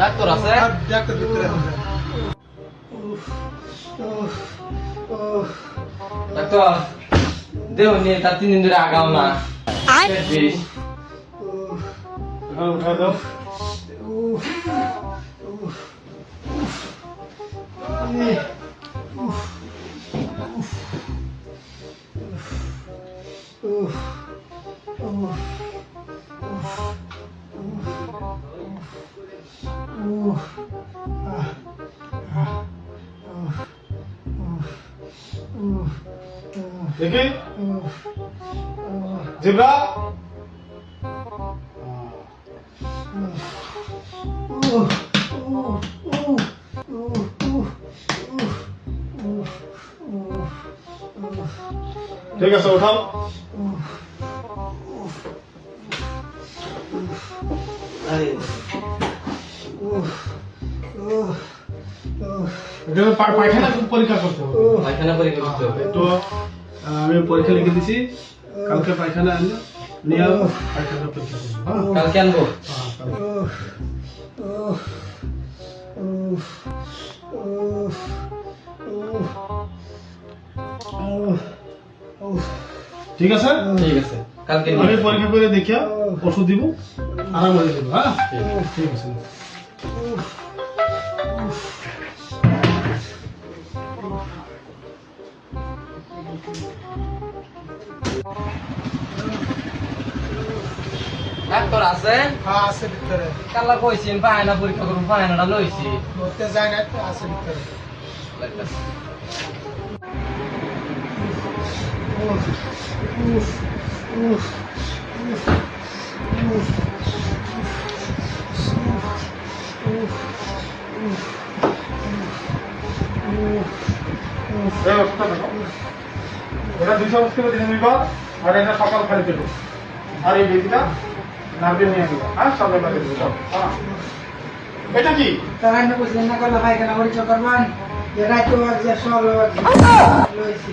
Doctor আছে? Doctor ভিতরে যান। ডাক্তার দেহ নিয়ে তার তিন দিন ধরে আগাও না। 오, 아, 아, 아, 아, 아, 여기 아, 아, 제브라 여기 가서 오탐 পায়খানা পরীক্ষা করতে হবে। পায়খানা পরীক্ষা করতে হবে। তো আমি পরীক্ষা লিখে দিছি। কালকে পায়খানা আনলে। নিয়ে পায়খানা পরীক্ষা করব। হ্যাঁ? কালকে আনব? হ্যাঁ, ঠিক আছে? ঠিক আছে। কালকে আমি পরীক্ষা করে দেখিয়া ওষুধ দিব আরাম হয়ে যাবে হ্যাঁ? ঠিক আছে। ডাক্তার আছে? হ্যাঁ আছে ভিতরে। কাল্লা কইছেন পায়না পরীক্ষা করুন পায়নাটা লইছি। ধরতে যায় না আছে ভিতরে। এটা দুইশো বস্তি করে দিনে নিবা আর এটা সকাল খালি পেটো আর এই বেদিটা নার্ভে নিয়ে নিবা হ্যাঁ সকাল খালি পেটো হ্যাঁ। এটা কি? তারা না বুঝলেন না করলে পায়খানা পরীক্ষা করবেন। যে রাইতে বাজে সব লইছি।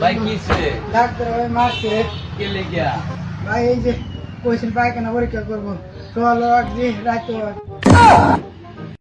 भाई कुछ डॉक्टर भाई मार के के ले गया। भाई ये क्वेश्चन पाए के ना और क्या करबो सवाल रात को